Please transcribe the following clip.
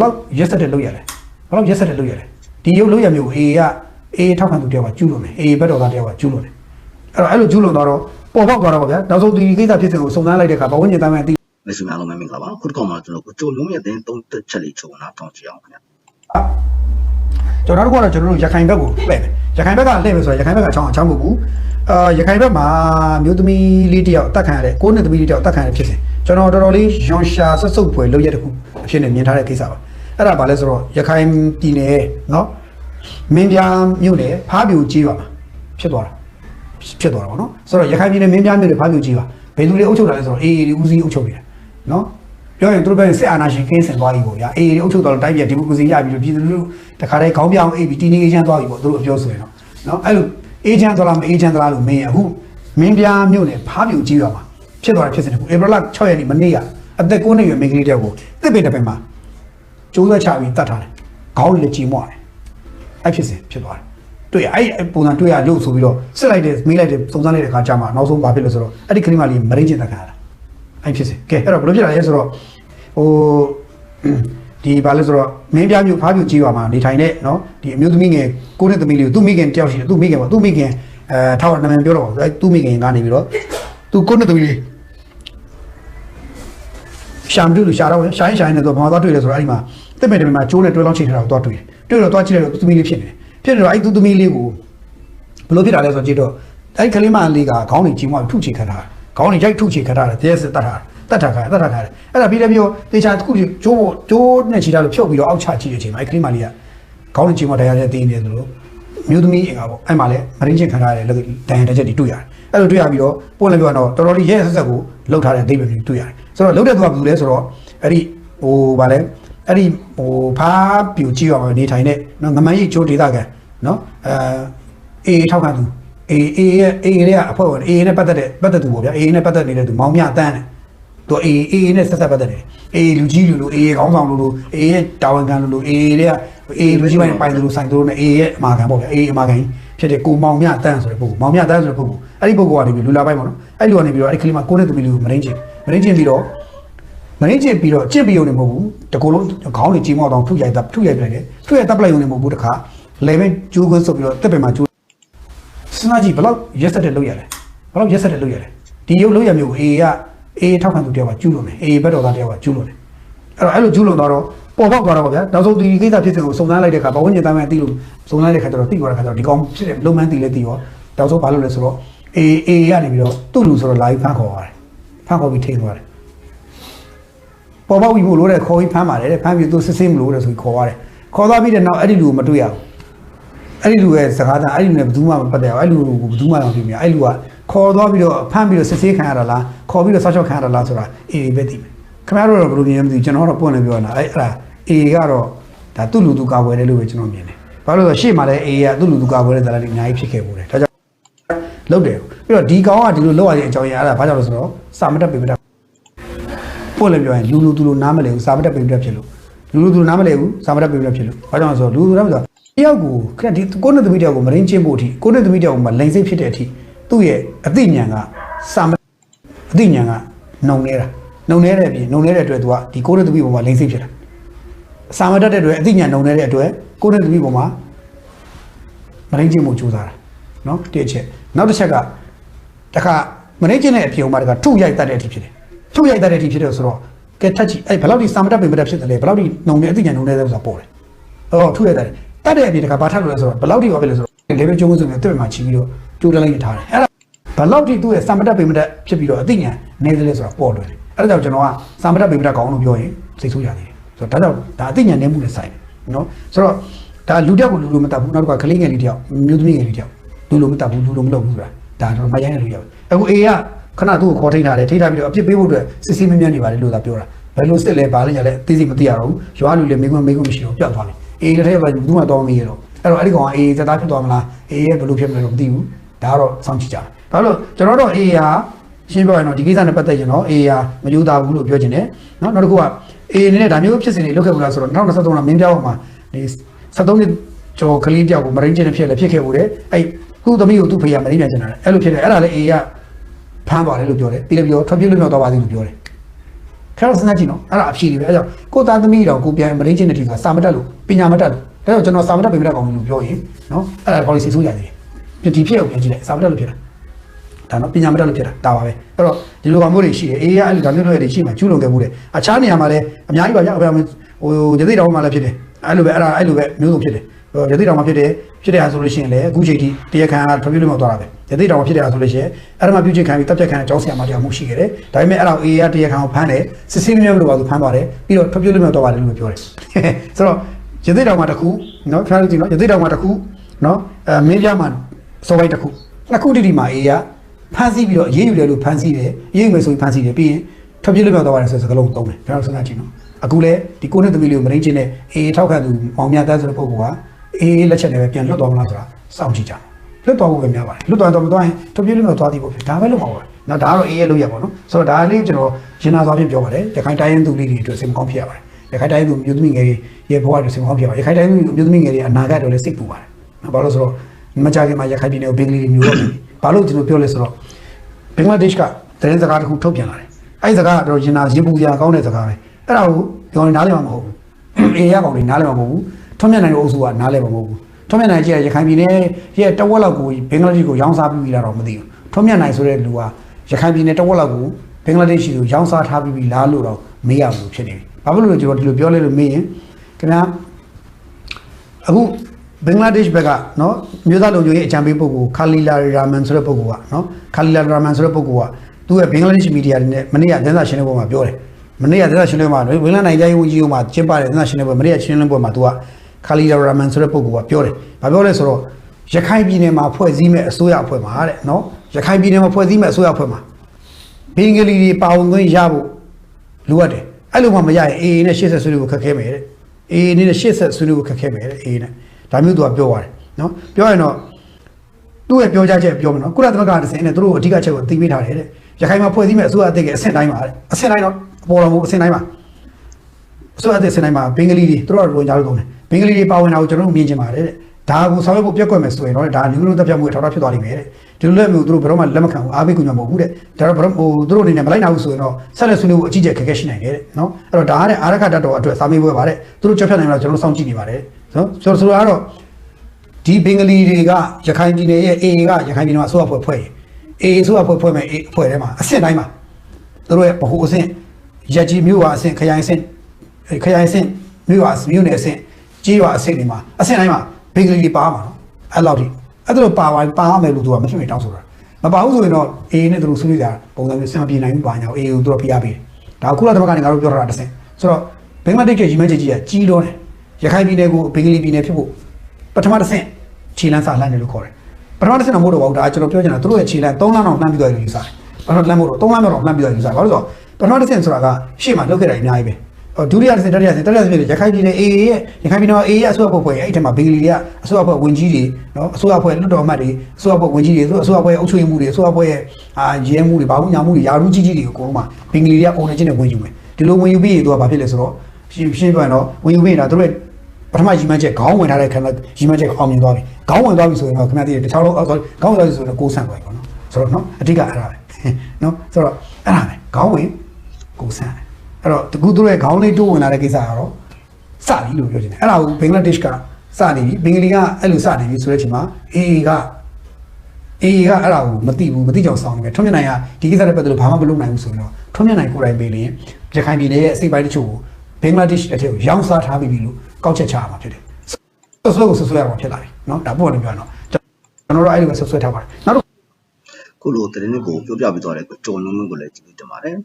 ဘလောက်ရက်ဆက်တဲ့လုပ်ရတယ်ဘလောက်ရက်ဆက်တဲ့လုပ်ရတယ်ဒီရုပ်လုပ်ရမျိုးကို AA က AA ထောက်ခံသူတယောက်ကကျူးလွန်တယ် AA ဘက်တော်သားတယောက်ကကျူးလွန်တယ်အဲ့တော့အဲ့လိုကျူးလွန်တော့ပေါ်ပေါက်သွားတော့ဗျာနောက်ဆုံးဒီကိစ္စဖြစ်စဉ်ကိုစုံစမ်းလိုက်တဲ့အခါဘဝညင်သားမှန်သိမိတ်ဆွေများအားလုံးပဲမင်္ဂလာပါခုတစ်ခေါက်မှာကျွန်တော်ကိုကြိုလုံးရဲ့တင်းသုံးသက်ချက်လေးချုပ်နာထောင်ကြည့်အောင်ခင်ဗျာကျွန်တော်တို့ကတော့ကျွန်တော်တို့ရခိုင်ဘက်ကိုလှည့်မယ်ရခိုင်ဘက်ကလှည့်မယ်ဆိုတော့ရခိုင်ဘက်ကအချောင်းအချောင်းမဟုတ်ဘူးအာရခိုင်ဘက်မှာမျိုးသမီးလေးတယောက်အသက်ခံရတယ်ကိုးနှစ်သမီးလေးတယောက်အသက်ခံရတဲ့ဖြစ်စဉ်ကျွန်တော်တော်တော်လေးရွန်ရှာဆွတ်ဆုပ်ဖွယ်လုပ်ရတဲ့ခုအဖြစ်နဲ့မြင်ထားတဲ့ကိစ္စပါ အဲ့ဒါဘာလဲဆိုတော့ရခိုင်ပြည်နယ်နော်မင်းပြားမြို့နယ်ဖားပြူကြီးပါမှာဖြစ်သွားတာဖြစ်သွားတာပေါ့နော်ဆိုတော့ရခိုင်ပြည်နယ်မင်းပြားမြို့နယ်ဖားပြူကြီးပါဘယ်သူတွေအုပ်ချုပ်တာလဲဆိုတော့အေးအေးဦးစီးအုပ်ချုပ်နေတာနော်ပြောရင်သူတို့ဘက်စစ်အာဏာရှင်ကင်းစင်သွားပြီပေါ့ဗျာအေးအုပ်ချုပ်တော်တိုင်းပြည်ဒီမိုကရေစီရပြီလို့ပြည်သူလူထုတခါတည်းခေါင်းပြောင်းအေးပြီးတင်းနေအေးချမ်းသွားပြီပေါ့သူတို့အပြောဆိုရင်တော့နော်အဲ့လိုအေးချမ်းသွားလားမအေးချမ်းသွားလားလို့မင်းအခုမင်းပြားမြို့နယ်ဖားပြူကြီးရွာမှာဖြစ်သွားတဲ့ဖြစ်စဉ်တခုဧပြီလ6ရက်နေ့မနေ့ကအသက်9နှစ်ရွယ်မိန်းကလေးတယောက်ကိုတစ်ပင်တစ်ပင်မှာ ကျိုးဆက်ချပြီးတတ်ထားတယ်ခေါင်းလက်ကြီးမွားတယ်အဲ့ဖြစ်စဉ်ဖြစ်သွားတယ်တွေ့အဲ့ပုံစံတွေ့ရလို့ဆိုပြီးတော့စစ်လိုက်တယ်မေးလိုက်တယ်စုံစမ်းလိုက်တဲ့အခါကျမှနောက်ဆုံးဘာဖြစ်လဲဆိုတော့အဲ့ဒီခရီးမလေးမရင်းကျင်တက်ခါရတာအဲ့ဖြစ်စဉ်ကဲအဲ့တော့ဘယ်လိုဖြစ်လာလဲဆိုတော့ဟိုဒီဘာလဲဆိုတော့မင်းပြမျိုးဖားမျိုးကြီးရွာမှာနေထိုင်တဲ့နော်ဒီအမျိုးသမီးငယ်ကိုနဲ့သမီးလေးကိုသူ့မိခင်တယောက်ရှိတယ်သူ့မိခင်ပေါ့သူ့မိခင်အဲထောက်နာမည်ပြောတော့ပါသူ့မိခင်ကနေပြီးတော့သူကိုနဲ့သမီးလေး ရှာမတွေ့လို့ရှာတော့ရှာရင်ရှာရင်လည်းတော့ဘာမှသွားတွေ့လဲဆိုတော့အဲ့ဒီမှာတစ်မဲ့တစ်မဲ့မှာကျိုးနဲ့တွဲလောင်းချိန်ထားတာကိုသွားတွေ့တယ်တွေ့တော့သွားကြည့်လိုက်တော့သူ့သမီးလေးဖြစ်နေတယ်ဖြစ်နေတော့အဲ့သူ့သမီးလေးကိုဘယ်လိုဖြစ်တာလဲဆိုတော့ကြည့်တော့အဲ့ဒီကလေးမလေးကခေါင်းတွေကြီးမှထုချေခတ်တာခေါင်းတွေရိုက်ထုချေခတ်တာတဲ့စစ်တတ်တာတတ်တာခါတတ်တာခါအဲ့ဒါပြီးလည်းပြောတေချာတစ်ခုကျိုးကျိုးနဲ့ချီတာလို့ဖြုတ်ပြီးတော့အောက်ချကြည့်တဲ့အချိန်မှာအဲ့ဒီကလေးမလေးကခေါင်းတွေကြီးမှတရားတဲ့တင်းနေတယ်လို့မျိုးသမီးအင်္ဂါပေါ့အဲ့မှာလည်းမရင်းချင်းခံထားရတဲ့လက်တန်ရတဲ့ချက်တွေတွေ့ရတယ်အဲ့လိုတွေ့ရပြီးတော့ပို့လည်းပြောတော့တော်တော်လေးရဲဆက်ဆက်ကိုလှုပ်ထားတဲ့အိဗယ်တွေတွေ့ရတယ် ဆိုတော့လှုပ်တဲ့သူကဘယ်သူလဲဆိုတော့အဲ့ဒီဟိုဗာလဲအဲ့ဒီဟိုဖားပြူကြည့်ရမှာနေထိုင်တဲ့နော်ငမန်းရိပ်ချိုးဒေသခံနော်အဲအေးထောက်ခံသူအေးအေးရဲ့အေးရဲ့အဖွဲ့ဝင်အေးနဲ့ပတ်သက်တဲ့ပတ်သက်သူပေါ့ဗျာအေးနဲ့ပတ်သက်နေတဲ့သူမောင်မြတန်းတယ်သူအေးအေးနဲ့ဆက်ဆက်ပတ်သက်တယ်အေးလူကြီးလူလူအေးခေါင်းဆောင်လူလူအေးရဲ့တာဝန်ခံလူလူအေးတွေကအေးလူကြီးပိုင်းပိုင်လူလူဆိုင်သူတို့နဲ့အေးရဲ့အမာခံပေါ့ဗျာအေးအမာခံဖြစ်တဲ့ကိုမောင်မြတန်းဆိုတဲ့ပုဂ္ဂိုလ်မောင်မြတန်းဆိုတဲ့ပုဂ္ဂိုလ်အဲ့ဒီပုဂ္ဂိုလ်ကနေပြီးလူလာပိုင်းပေါ့နော်အဲ့လူကနေပြီးတော့အဲ့ဒီကလေးမကိုနဲ့သူမီလူမရင်းချင်း မရင်းချင်းပြီးတော့မရင်းချင်းပြီးတော့ကျင့်ပြီးုံနေမဟုတ်ဘူးတကူလုံးခေါင်းတွေကြီးမောက်တော့ထုရိုက်တာထုရိုက်ပြလိုက်တယ်ထုရိုက်တပ်ပလိုက်ုံနေမဟုတ်ဘူးတခါလေပဲကျိုးခွန်းဆုပ်ပြီးတော့တက်ပင်မှာကျိုးစဉ်းစားကြည့်ဘယ်လောက်ရက်ဆက်တဲ့လုပ်ရတယ်ဘယ်လောက်ရက်ဆက်တဲ့လုပ်ရတယ်ဒီရုပ်လုပ်ရမျိုးကို AA က AA ထောက်ခံသူတယောက်ကကျူးလွန်တယ် AA ဘက်တော်သားတယောက်ကကျူးလွန်တယ်အဲ့တော့အဲ့လိုကျူးလွန်တော့ပေါ်ပေါက်သွားတော့ဗျာနောက်ဆုံးဒီကိစ္စဖြစ်စဉ်ကိုစုံစမ်းလိုက်တဲ့အခါဘဝညင်သားမှန်သိလို့စုံစမ်းလိုက်တဲ့အခါကျတော့သိသွားတဲ့အခါကျတော့ဒီကောင်ဖြစ်တဲ့လုံမှန်းသိလဲသိရောနောက်ဆုံးဘာလုပ်လဲဆိုတော့ AA AA ကနေပြီးတော့သူ့လူဆိုတော့လာပြီးဖမ်းခေါ်သွားတယ် ဖမ်းခေါ်ပြီးထိန်းသွားတယ်ပေါ်ပေါက်ပြီးဖို့လို့တဲ့ခေါ်ပြီးဖမ်းပါတယ်တဲ့ဖမ်းပြီးသူစစ်ဆေးမလို့တဲ့ဆိုပြီးခေါ်သွားတယ်ခေါ်သွားပြီးတဲ့နောက်အဲ့ဒီလူကိုမတွေ့ရဘူးအဲ့ဒီလူရဲ့စကားသံအဲ့ဒီလူနဲ့ဘယ်သူမှမပတ်သက်ဘူးအဲ့ဒီလူကိုဘယ်သူမှမသိဘူးအဲ့ဒီလူကခေါ်သွားပြီးတော့ဖမ်းပြီးတော့စစ်ဆေးခံရတာလားခေါ်ပြီးတော့ဆောက်ရှောက်ခံရတာလားဆိုတာအေးပဲသိမယ်ခင်ဗျားတို့တော့ဘယ်လိုမြင်လဲမသိဘူးကျွန်တော်တော့ပွင့်နေပြောနေတာအဲ့အဲ့ဒါအေးကတော့ဒါသူ့လူသူကာကွယ်တယ်လို့ပဲကျွန်တော်မြင်တယ်ဘာလို့လဲဆိုတော့ရှေ့မှာလည်းအေးကသူ့လူသူကာကွယ်တဲ့ဇာတ်တွေအများကြီးဖြစ်ခဲ့ပို့တယ်ဒါကြောင့် လုပ်တယ်ပြီးတော့ဒီကောင်ကဒီလိုလုပ်ရတဲ့အကြောင်းရင်းအဲ့ဒါဘာကြောင့်လဲဆိုတော့စာမတက်ပေမတက်ပွင့်လည်းပြောရင်လူလူသူလူနားမလဲဘူးစာမတက်ပေမတက်ဖြစ်လို့လူလူသူလူနားမလဲဘူးစာမတက်ပေမတက်ဖြစ်လို့ဘာကြောင့်လဲဆိုတော့လူလူနားမလဲဆိုတော့တယောက်ကိုခက်ဒီကိုနဲ့သမီးတယောက်ကိုမရင်းချင်းဖို့အထိကိုနဲ့သမီးတယောက်ကိုမလိန်စိတ်ဖြစ်တဲ့အထိသူ့ရဲ့အသိဉာဏ်ကစာမအသိဉာဏ်ကနှုံနေတာနှုံနေတဲ့အပြင်နှုံနေတဲ့အတွက်သူကဒီကိုနဲ့သမီးပေါ်မှာလိန်စိတ်ဖြစ်တာစာမတတ်တဲ့အတွက်အသိဉာဏ်နှုံနေတဲ့အတွက်ကိုနဲ့သမီးပေါ်မှာမရင်းချင်းဖို့ကြိုးစားတာ နော်တစ်ချက်နောက်တစ်ချက်ကတခါမရင်းချင်းတဲ့အပြင်မှာတခါထုရိုက်တတ်တဲ့အထိဖြစ်တယ်ထုရိုက်တတ်တဲ့အထိဖြစ်တယ်ဆိုတော့ကဲထက်ချီအဲ့ဘယ်လောက်ဒီစာမတတ်ပင်မတတ်ဖြစ်တယ်လဲဘယ်လောက်ဒီနှုံနေအသိဉာဏ်နှုံနေတဲ့ဆိုတာပေါ်တယ်အော်ထုရတဲ့တတ်တဲ့အပြင်တခါဘာထပ်လို့လဲဆိုတော့ဘယ်လောက်ထိပါပဲလဲဆိုတော့လေဘယ်ကျုံးဆိုနေတက်မှာချီပြီးတော့ကျိုးတလိုက်ထားတယ်အဲ့ဒါဘယ်လောက်ထိသူ့ရဲ့စာမတက်ပေမတက်ဖြစ်ပြီးတော့အသိဉာဏ်နေတယ်လဲဆိုတာပေါ်လွယ်တယ်အဲ့ဒါကြောင့်ကျွန်တော်ကစာမတက်ပေမတက်ကောင်းလို့ပြောရင်စိတ်ဆိုးရသေးတယ်ဆိုတော့ဒါကြောင့်ဒါအသိဉာဏ်နေမှုနဲ့ဆိုင်တယ်နော်ဆိုတော့ဒါလူတစ်ယောက်ကိုလူလိုမတတ်ဘူးနောက်တစ်ခါကလေးငယ်လေးတစ်ယောက်မျိုးသမီးငယ်လေးတစ်ယောက် လူလိုမတတ်ဘူးလူလိုမလုပ်ဘူးဆိုတာဒါတော့မရိုင်းတဲ့လူတစ်ယောက်အခုအေကခဏသူ့ကိုခေါ်ထိန်ထားတယ်ထိန်ထားပြီးတော့အပြစ်ပေးဖို့အတွက်စစ်စစ်မမြန်းနေပါလေလို့သာပြောတာဘယ်လိုစစ်လဲဘာလဲညာလဲအသေးစိတ်မသိရတော့ဘူးရွာလူလည်းမိကွန်းမိကွန်းမရှိတော့ပျောက်သွားတယ်အေးတဲ့ထဲမှာဘူးမှတော့မရတော့အဲ့တော့အဲ့ဒီကောင်ကအေးသက်သားဖြစ်သွားမလားအေးရဲ့ဘယ်လိုဖြစ်မလဲတော့မသိဘူးဒါကတော့စောင့်ကြည့်ကြတယ်ဘာလို့ကျွန်တော်တို့အေးဟာရှင်းပြောရင်တော့ဒီကိစ္စနဲ့ပတ်သက်ရင်တော့အေးဟာမယူသားဘူးလို့ပြောချင်တယ်နော်နောက်တစ်ခုကအေးအနေနဲ့ဒါမျိုးဖြစ်စဉ်တွေလုပ်ခဲ့ဘူးလားဆိုတော့2023ကမင်းပြောင်းမှာဒီ73နှစ်ကျော်ကလေးတယောက်ကိုမရင်းချင်းဖြစ်လဲဖြစ်ခဲ့ဘူးတဲ့အဲ့ သူ့သမီးကိုသူ့ဖေကမရင်းပြန်ချင်တာအဲ့လိုဖြစ်တယ်အဲ့ဒါလည်းအေးကဖမ်းသွားတယ်လို့ပြောတယ်ပြီးလည်းပြောထွက်ပြေးလွတ်မြောက်သွားပါသေးလို့ပြောတယ်ခင်ဗျားတို့စဉ်းစားကြည့်နော်အဲ့ဒါအဖြေတွေပဲအဲ့ကြောင့်ကိုသားသမီးတော်ကိုပြန်မရင်းချင်းတဲ့ဒီကစာမတက်လို့ပညာမတက်လို့ဒါကြောင့်ကျွန်တော်စာမတက်ပြင်မတက်ကောင်းလို့ပြောရင်နော်အဲ့ဒါ policy ဆိုးကြတယ်ဒီဒီဖြစ်အောင်ပြန်ကြည့်လိုက်စာမတက်လို့ဖြစ်တာဒါနော်ပညာမတက်လို့ဖြစ်တာဒါပါပဲအဲ့တော့ဒီလိုကောင်မျိုးတွေရှိတယ်အေးအဲ့လိုဒါမျိုးတွေရှိမှကျူးလွန်ခဲ့မှုတယ်အခြားနေရာမှာလည်းအများကြီးပါကြအဖေဟိုရသေးတော်မှာလည်းဖြစ်တယ်အဲ့လိုပဲအဲ့ဒါအဲ့လိုပဲမျိုးစုံဖြစ်တယ်ဟို ရသေးတော်မှာဖြစ်တယ်ဖြစ်တဲ့ဟာဆိုလို့ရှိရင်လည်းအခုချိန်ထိတရားခံကထွက်ပြေးလို့မသွားတာပဲရသေးတော်မှာဖြစ်တဲ့ဟာဆိုလို့ရှိရင်အဲ့ဒါမှပြုချင်ခံပြီးတပ်ဖြတ်ခံအကြောင်းဆရာမတရားမှုရှိခဲ့တယ်ဒါပေမဲ့အဲ့ဒါအေးရတရားခံကိုဖမ်းတယ်စစ်စစ်မြဲမလို့ပါသူဖမ်းသွားတယ်ပြီးတော့ထွက်ပြေးလို့မသွားပါတယ်လို့ပြောတယ်ဆိုတော့ရသေးတော်မှာတစ်ခုနော်ခါလို့ကြည့်နော်ရသေးတော်မှာတစ်ခုနော်အဲမင်းပြမှာစောပိုင်းတစ်ခုနှစ်ခုတိတိမှာအေးရဖမ်းဆီးပြီးတော့ရေးယူတယ်လို့ဖမ်းဆီးတယ်ရေးယူမယ်ဆိုရင်ဖမ်းဆီးတယ်ပြီးရင်ထွက်ပြေးလို့မသွားပါတယ်ဆိုတဲ့စကားလုံးသုံးတယ်ကျွန်တော်စဉ်းစားကြည့်နော်အခုလဲဒီကိုနဲ့သမီးလေးကိုမရင်းချင်းနဲ့အေးထောက်ခံသူမောင်မြတ်တန်းဆိုတဲ့ပုဂ္ဂိုလ်က အေးလက်ချက်နဲ့ပဲပြန်လွတ်သွားမလားဆိုတာစောင့်ကြည့်ကြတယ်လွတ်သွားဖို့ပဲများပါတယ်လွတ်သွားတော့မသွားရင်ထွက်ပြေးလို့မသွားသေးဘူးဖြစ်ဒါပဲလို့မှာပါနော်ဒါကတော့အေးရဲ့လို့ရပါတော့ဆိုတော့ဒါလေးကျွန်တော်ရင်နာသွားပြင်ပြောပါတယ်ရခိုင်တိုင်းရင်းသူလေးတွေအတွက်စိတ်မကောင်းဖြစ်ရပါတယ်ရခိုင်တိုင်းသူမျိုးသမီးငယ်တွေရဲ့ဘဝတွေစိတ်မကောင်းဖြစ်ရပါတယ်ရခိုင်တိုင်းသူမျိုးသမီးငယ်တွေအနာဂတ်တွေလည်းစိတ်ပူပါတယ်နော်ဘာလို့ဆိုတော့မကြခင်မှာရခိုင်ပြည်နယ်ကိုဘင်္ဂလီတွေမျိုးတော့တယ်ဘာလို့ကျွန်တော်ပြောလဲဆိုတော့ဘင်္ဂလားဒေ့ရှ်ကသတင်းစကားတစ်ခုထုတ်ပြန်လာတယ်အဲ့ဒီစကားကတော့ရင်နာရင်ပူစရာကောင်းတဲ့စကားပဲအဲ့ဒါကိုပြောရင်နားလည်မှာမဟုတ်ဘူးအေးရကောင်တွေနားလည်မှာမဟုတ်ဘူး ထွန်းမြတ်နိုင်တဲ့အုပ်စုကနားလည်မှာမဟုတ်ဘူးထွန်းမြတ်နိုင်ကြီးကရခိုင်ပြည်နယ်ရဲ့တဝက်လောက်ကိုဘင်္ဂလားဒေ့ရှ်ကိုရောင်းစားပြီးပြီလားတော့မသိဘူးထွန်းမြတ်နိုင်ဆိုတဲ့လူကရခိုင်ပြည်နယ်တဝက်လောက်ကိုဘင်္ဂလားဒေ့ရှ်ကိုရောင်းစားထားပြီးပြီလားလို့တော့မေးရဘူးဖြစ်နေပြီဘာဖြစ်လို့လဲကျွန်တော်ဒီလိုပြောလဲလို့မေးရင်ခင်ဗျာအခုဘင်္ဂလားဒေ့ရှ်ဘက်ကနော်မြို့သားလူမျိုးရဲ့အကြံပေးပုဂ္ဂိုလ်ခါလီလာရာမန်ဆိုတဲ့ပုဂ္ဂိုလ်ကနော်ခါလီလာရာမန်ဆိုတဲ့ပုဂ္ဂိုလ်ကသူရဲ့ဘင်္ဂလားဒေ့ရှ်မီဒီယာတွေနဲ့မနေ့ကသတင်းစာရှင်းလင်းပွဲမှာပြောတယ်မနေ့ကသတင်းစာရှင်းလင်းပွဲမှာဘင်္ဂလားနိုင်ငံရေးဝန်ကြီးကမှကျင်းပတဲ့သတင်းစာရှင်းလင်းပွဲမနေ့ကရှင်းလင်းပွဲမှာသူက ခါလီလာရာမန်ဆိုတဲ့ပုဂ္ဂိုလ်ကပြောတယ်။ဘာပြောလဲဆိုတော့ရခိုင်ပြည်နယ်မှာဖွဲ့စည်းမဲ့အစိုးရအဖွဲ့မှာတဲ့နော်ရခိုင်ပြည်နယ်မှာဖွဲ့စည်းမဲ့အစိုးရအဖွဲ့မှာဘင်္ဂလီတွေပါဝင်ခွင့်ရဖို့လိုအပ်တယ်။အဲ့လိုမှမရရင်အေအေနဲ့ရှေ့ဆက်ဆွေးနွေးဖို့ခက်ခဲမယ်တဲ့။အေအေနဲ့ရှေ့ဆက်ဆွေးနွေးဖို့ခက်ခဲမယ်တဲ့အေအေနဲ့ဒါမျိုးသူကပြောသွားတယ်နော်။ပြောရင်တော့သူ့ရဲ့ပြောကြားချက်ပြောမယ်နော်ကုလသမဂ္ဂတစ်စင်းနဲ့သူတို့အဓိကချက်ကိုသိပေးထားတယ်တဲ့ရခိုင်မှာဖွဲ့စည်းမဲ့အစိုးရအသစ်ကအဆင့်တိုင်းပါတဲ့အဆင့်တိုင်းတော့ပေါ်တော်မူအဆင့်တိုင်းပါအစိုးရအသစ်အဆင့်တိုင်းပါဘင်္ဂလီတွေသူတို့ကရိုညာလို့သုံးတယ် ဘင်္ဂလီတွေပါဝင်တာကိုကျွန်တော်တို့မြင်ချင်ပါတယ်တဲ့ဒါကိုဆောင်ရွက်ဖို့ပြက်ကွက်မယ်ဆိုရင်တော့ဒါလူလူတက်ပြတ်မှုထောက်ထားဖြစ်သွားလိမ့်မယ်တဲ့ဒီလိုလည်းမျိုးသူတို့ဘယ်တော့မှလက်မခံဘူးအားပေးကူညီမဟုတ်ဘူးတဲ့ဒါတော့ဘယ်တော့ဟိုသူတို့အနေနဲ့မလိုက်နိုင်ဘူးဆိုရင်တော့ဆက်လက်ဆွေးနွေးဖို့အကြီးကျယ်ခက်ခဲရှိနိုင်တယ်တဲ့နော်အဲ့တော့ဒါကတဲ့အာရခတတ်တော်အတွက်စာမေးပွဲပါတဲ့သူတို့ချက်ဖြတ်နိုင်လားကျွန်တော်တို့စောင့်ကြည့်နေပါတယ်နော်ဆိုတော့ဆိုတော့ဒီဘင်္ဂလီတွေကရခိုင်ပြည်နယ်ရဲ့ AA ကရခိုင်ပြည်နယ်မှာအစိုးရဖွဲ့ဖွဲ့ရင် AA အစိုးရဖွဲ့ဖွဲ့မဲ့ AA အဖွဲ့ထဲမှာအဆင့်တိုင်းမှာသူတို့ရဲ့ဗဟိုအဆင့်ရက်ကြီးမြို့ဝအဆင့်ခရိုင်အဆင့်ခရိုင်အဆင့်မြို့ဝမြို့နယ်အဆင့် ကြီးဝအဆင့်တွေမှာအဆင့်တိုင်းမှာဘင်္ဂလီတွေပါမှာနော်အဲ့လောက်ထိအဲ့ဒါလိုပါပါပါမယ်လို့သူကမဖြစ်မတောင်းဆိုတာမပါဘူးဆိုရင်တော့ AA နဲ့သူတို့ဆွေးနွေးတာပုံစံမျိုးစံပြေနိုင်ဘူးပါညာ AA ကိုသူတို့ဖိအားပေးတယ်ဒါကုလသမဂ္ဂကနေငါတို့ပြောတာတစ်ဆင့်ဆိုတော့ဘင်္ဂလားဒေ့ရှ်ရဲ့ရီမန်းချက်ကြီးကကြီးတော့တယ်ရခိုင်ပြည်နယ်ကိုဘင်္ဂလီပြည်နယ်ဖြစ်ဖို့ပထမတစ်ဆင့်ခြေလမ်းစာလှမ်းတယ်လို့ခေါ်တယ်ပထမတစ်ဆင့်တော့မဟုတ်တော့ဘူးဒါကျွန်တော်ပြောချင်တာသူတို့ရဲ့ခြေလမ်း3လမ်းတော့လှမ်းပြီးသွားတယ်ယူဆတယ်ပထမလမ်းမဟုတ်တော့3လမ်းတော့လှမ်းပြီးသွားယူဆတယ်ဘာလို့လဲဆိုတော့ပထမတစ်ဆင့်ဆိုတာကရှေ့မှာလောက်ခဲ့တာအများကြီးပဲအော် ဒုတိယတစ်ဆင့်တတိယတစ်ဆင့်တတိယတစ်ဆင့်ရခိုင်ပြည်နယ် AA ရဲ့ရခိုင်ပြည်နယ် AA ရဲ့အစိုးရဖွဲ့ဖွဲ့အဲ့ဒီထဲမှာဘင်္ဂလီတွေကအစိုးရဖွဲ့ဝင်ကြီးတွေနော်အစိုးရဖွဲ့လွတ်တော်အမတ်တွေအစိုးရဖွဲ့ဝင်ကြီးတွေအစိုးရဖွဲ့အုပ်ချုပ်ရေးမှုတွေအစိုးရဖွဲ့ရဲ့အာရဲမှုတွေဘာမှညာမှုတွေယာရုကြီးကြီးတွေကိုအကုန်လုံးမှာဘင်္ဂလီတွေက owner ချင်းနဲ့ဝင်ယူမယ်ဒီလိုဝင်ယူပြီးရင်သူကဘာဖြစ်လဲဆိုတော့ရှင်းရှင်းပြောရင်တော့ဝင်ယူပြီးရင်တော့သူတို့ပထမရီမန်းချက်ခေါင်းဝင်ထားတဲ့ခန္ဓာရီမန်းချက်အောင်မြင်သွားပြီခေါင်းဝင်သွားပြီဆိုရင်တော့ခင်ဗျားတည်းတခြားလုံးအော် sorry ခေါင်းဝင်သွားပြီဆိုရင်ကိုးဆန့်သွားပြီပေါ့နော်ဆိုတော့နော်အဓိကအဲ့ဒါပဲနော်ဆိုတော့အဲ့ဒါပဲခေါင်းဝင်ကိုးဆန့်တယ် အဲ့တော့တကူသူတို့ရဲ့ခေါင်းလေးတိုးဝင်လာတဲ့ကိစ္စကတော့စပြီလို့ပြောချင်တယ်အဲ့ဒါကိုဘင်္ဂလားဒေ့ရှ်ကစနေပြီဘင်္ဂလီကအဲ့လိုစနေပြီဆိုတဲ့အချိန်မှာအေအေကအေအေကအဲ့ဒါကိုမသိဘူးမသိကြောင်ဆောင်းနေတယ်ထွန်းမြတ်နိုင်ကဒီကိစ္စနဲ့ပတ်သက်လို့ဘာမှမလုပ်နိုင်ဘူးဆိုရင်တော့ထွန်းမြတ်နိုင်ကိုယ်တိုင်ပေးလင်းရခိုင်ပြည်နယ်ရဲ့အစိပ်ပိုင်းတချို့ကိုဘင်္ဂလားဒေ့ရှ်အထက်ကိုရောင်းစားထားပြီးပြီလို့ကောက်ချက်ချရမှာဖြစ်တယ်ဆွဆွကိုဆွဆွရမှာဖြစ်လာပြီเนาะဒါပို့တယ်ပြောတော့ကျွန်တော်တို့အဲ့လိုပဲဆွဆွထားပါတယ်နောက်တစ် ခုလိုသတင်းတွေကိုပြောပြပေးသွားတဲ့ကိုကျော်လုံးလုံးကိုလည်းကြည့်ပြီးတင်ပါတယ်